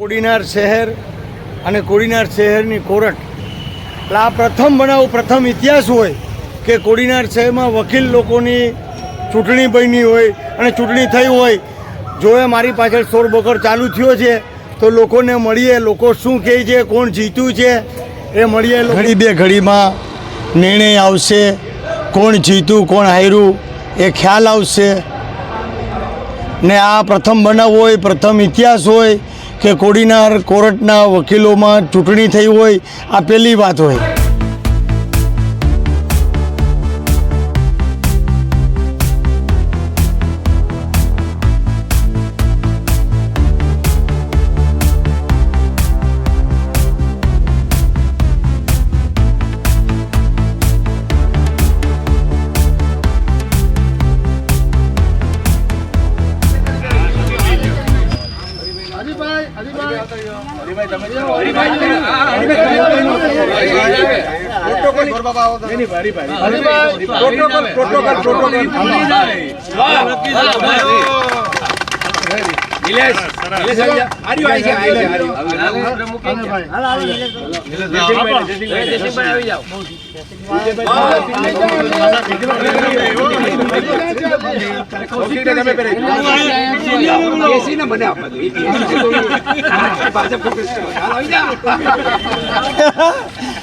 કોડીનાર શહેર અને કોડીનાર શહેરની કોર્ટ. એટલે આ પ્રથમ બનાવ, પ્રથમ ઇતિહાસ હોય કે કોડીનાર શહેરમાં વકીલ લોકોની ચૂંટણી બની હોય અને ચૂંટણી થઈ હોય. જો એ મારી પાછળ સોળ બકર ચાલુ થયો છે, તો લોકોને મળીએ, લોકો શું કહે છે, કોણ જીત્યું છે, એ મળીએ ઘડી બે ઘડીમાં નિર્ણય આવશે, કોણ જીત્યું કોણ હાર્યું, એ ખ્યાલ આવશે. ને આ પ્રથમ બનાવ હોય, પ્રથમ ઇતિહાસ હોય કે કોડીનાર કોર્ટના વકીલોમાં ચૂંટણી થઈ હોય આ પહેલી વાત હોય. Protocol protocol protocol.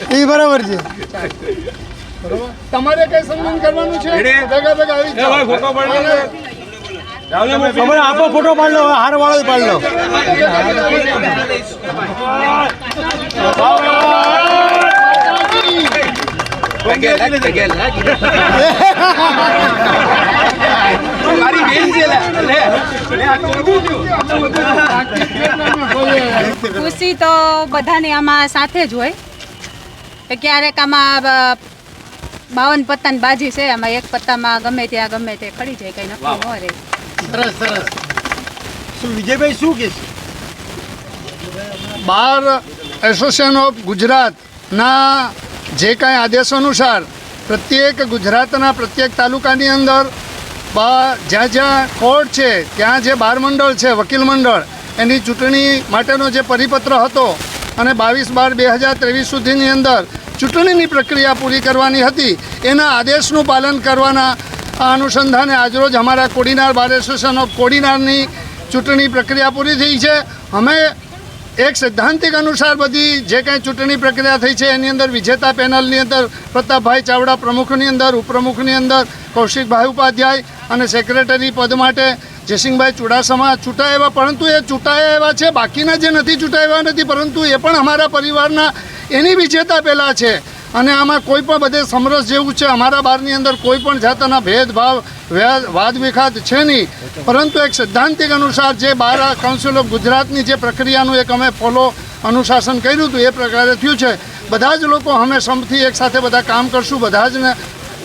એ બરાબર છે. તમારે કઈ સન્માન કરવાનું છે? ભેગા ભેગા આવી જાઓ. ખબર આપો ફોટો પાડ લો હાર વાળો પાડ લો. ખુશી તો બધાની આમાં સાથે જ હોય. કે ક્યારેક આમાં બાવન પત્તાની બાજી છે આમાં એક પત્તામાં ગમે ત્યાં ગમે તે ખડી જાય કઈ નક્કી ન રહે સરસ સરસ. શું વિજયભાઈ શું કે બાર એસોસિએશન ઓફ ગુજરાતના જે કાંઈ આદેશો અનુસાર પ્રત્યેક ગુજરાતના પ્રત્યેક તાલુકાની અંદર બા જ્યાં જ્યાં કોર્ટ છે ત્યાં જે બાર મંડળ છે વકીલ મંડળ એની ચૂંટણી માટેનો જે પરિપત્ર હતો અને બાવીસ બાર બે હજાર ત્રેવીસ સુધીની અંદર ચૂંટણીની પ્રક્રિયા પૂરી કરવાની હતી. એના આદેશનું પાલન કરવાના આ અનુસંધાને આજરોજ અમારા કોડીનાર બાર એસોસિએશન ઓફ કોડીનારની ચૂંટણી પ્રક્રિયા પૂરી થઈ છે. અમે એક સૈદ્ધાંતિક અનુસાર બધી જે કાંઈ ચૂંટણી પ્રક્રિયા થઈ છે, એની અંદર વિજેતા પેનલની અંદર પ્રતાપભાઈ ચાવડા પ્રમુખની અંદર, ઉપપ્રમુખની અંદર, કૌશિકભાઈ ઉપાધ્યાય અને સેક્રેટરી પદ માટે જયસિંહભાઈ ચુડાસમા ચૂંટાયા પરંતુ એ ચૂંટાયા એવા છે, બાકીના જે નથી ચૂંટાયા નથી, પરંતુ એ પણ અમારા પરિવારના એની વિજેતા પહેલાં છે. અને આમાં કોઈ પણ બધે સમરસ જેવું છે, અમારા બારની અંદર કોઈ પણ જાતના ભેદભાવ, વાદ વિખાત છે નહીં. પરંતુ એક સૈદ્ધાંતિક અનુસાર જે બાર કાઉન્સિલ ઓફ ગુજરાતની જે પ્રક્રિયાનું એક અમે ફોલો અનુશાસન કર્યું હતું, એ પ્રકારે થયું છે. બધા જ લોકો અમે સમથી એકસાથે બધા કામ કરશું, બધા જ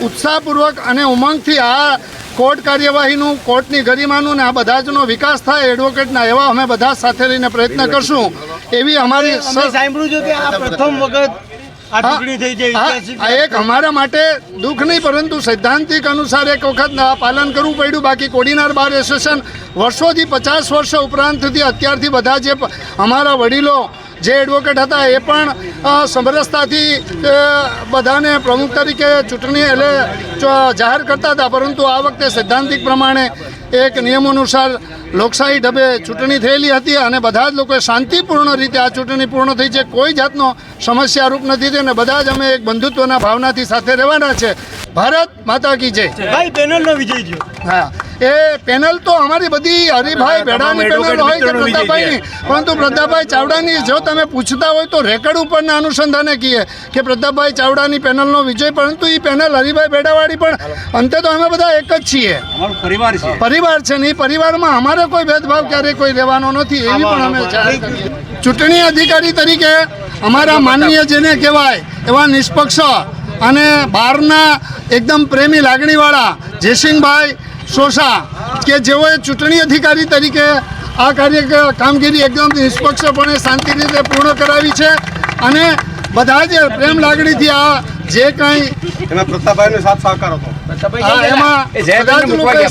ઉત્સાહપૂર્વક અને ઉમંગથી આ કોર્ટ કાર્યવાહીનું કોર્ટની ગરિમાનું ને આ બધા જનો વિકાસ થાય એડવોકેટના એવા અમે બધા સાથે રહીને પ્રયત્ન કરશું. એવી અમારી સાંભળ્યું છે કે આ પ્રથમ વખત એક અમારા માટે દુઃખ નહીં પરંતુ સૈદ્ધાંતિક અનુસાર એક વખત પાલન કરવું પડ્યું. બાકી કોડીનાર બાર એસોસિએશન વર્ષોથી પચાસ વર્ષ ઉપરાંતથી અત્યારથી બધા જે અમારા વડીલો જે એડવોકેટ હતા એ પણ સમરસતાથી બધાને પ્રમુખ તરીકે ચૂંટણી એટલે જાહેર કરતા હતા. પરંતુ આ વખતે સૈદ્ધાંતિક પ્રમાણે એક નિયમ અનુસાર લોકશાહી ઢબે ચૂંટણી થયેલી હતી અને બધા જ લોકોએ શાંતિપૂર્ણ રીતે આ ચૂંટણી પૂર્ણ થઈ છે. કોઈ જાતનો સમસ્યારૂપ નથી થયો અને બધા જ અમે એક બંધુત્વના ભાવનાથી સાથે રહેવાના છે. ભારત માતા કી જય. ભાઈ પેનલનો વિજય થયો. હા. એ પેનલ તો અમારી બધી હરિભાઈ ભેડાની પેનલ હોય કે પ્રતાપભાઈની. પરંતુ પ્રતાપભાઈ ચાવડાની જો તમે પૂછતા હોય તો રેકર્ડ ઉપરના અનુસંધાને કહીએ કે પ્રતાપભાઈ ચાવડાની પેનલનો વિજય પરંતુ એ પેનલ હરિભાઈ ભેડાવાળી પણ અંતે તો અમે બધા એક જ છીએ. પરિવાર છે. પરિવાર છે ને એ પરિવારમાં અમારે કોઈ ભેદભાવ ક્યારેય કોઈ રહેવાનો નથી એવી પણ અમે ચૂંટણી અધિકારી તરીકે અમારા માનનીય જેને કહેવાય એવા નિષ્પક્ષ અને બહારના એકદમ પ્રેમી લાગણીવાળા જયસિંહભાઈ સોસા કે જેઓએ ચૂંટણી અધિકારી તરીકે આ કાર્ય કામગીરી એકદમ નિષ્પક્ષપણે શાંતિ રીતે પૂર્ણ કરાવી છે અને બધા જ પ્રેમ લાગણીથી આ જે કાંઈ એમાં પ્રતાપભાઈનો સાથ સહકાર હતો.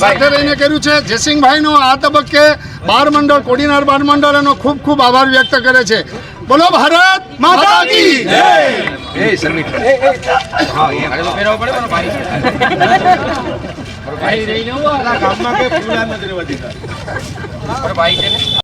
સાથે રહીને કર્યું છે. જયસિંહભાઈનો આ તબક્કે બાર મંડળ કોડીનાર બાર મંડળ એનો ખૂબ ખૂબ આભાર વ્યક્ત કરે છે. બોલો ભારત માતા કી ગામમાં કે ફૂલા નથી રહેવા દીધા